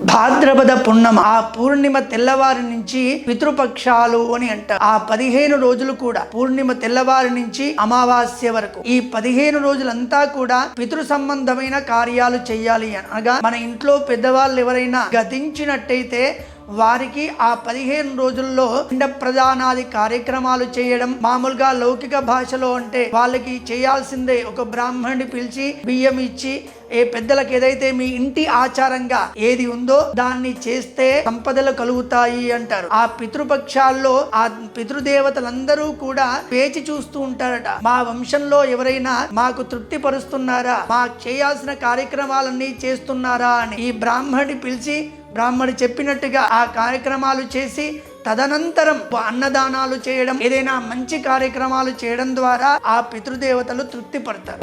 భాద్రపద పుణ్యం ఆ పూర్ణిమ తెల్లవారి నుంచి పితృపక్షాలు అని అంటారు. ఆ పదిహేను రోజులు కూడా పూర్ణిమ తెల్లవారి నుంచి అమావాస్య వరకు. ఈ పదిహేను రోజులంతా కూడా పితృ సంబంధమైన కార్యాలు చేయాలి అనగా మన ఇంట్లో పెద్దవాళ్ళు ఎవరైనా గతించినట్టయితే వారికి ఆ పదిహేను రోజుల్లో పిండ ప్రధానాది కార్యక్రమాలు చేయడం మామూలుగా లౌకిక భాషలో అంటే వాళ్ళకి చేయాల్సిందే. ఒక బ్రాహ్మణుని పిలిచి బియ్యం ఇచ్చి ఏ పెద్దలకు ఏదైతే మీ ఇంటి ఆచారంగా ఏది ఉందో దాన్ని చేస్తే సంపదలు కలుగుతాయి అంటారు. ఆ పితృపక్షాల్లో ఆ పితృదేవతలందరూ కూడా వేచి చూస్తూ ఉంటారట. మా వంశంలో ఎవరైనా మాకు తృప్తి పరుస్తున్నారా మాకు చేయాల్సిన కార్యక్రమాలన్నీ చేస్తున్నారా అని ఈ బ్రాహ్మణి పిలిచి బ్రాహ్మడు చెప్పినట్టుగా ఆ కార్యక్రమాలు చేసి తదనంతరం అన్నదానాలు చేయడం ఏదైనా మంచి కార్యక్రమాలు చేయడం ద్వారా ఆ పితృదేవతలు తృప్తి పడతారు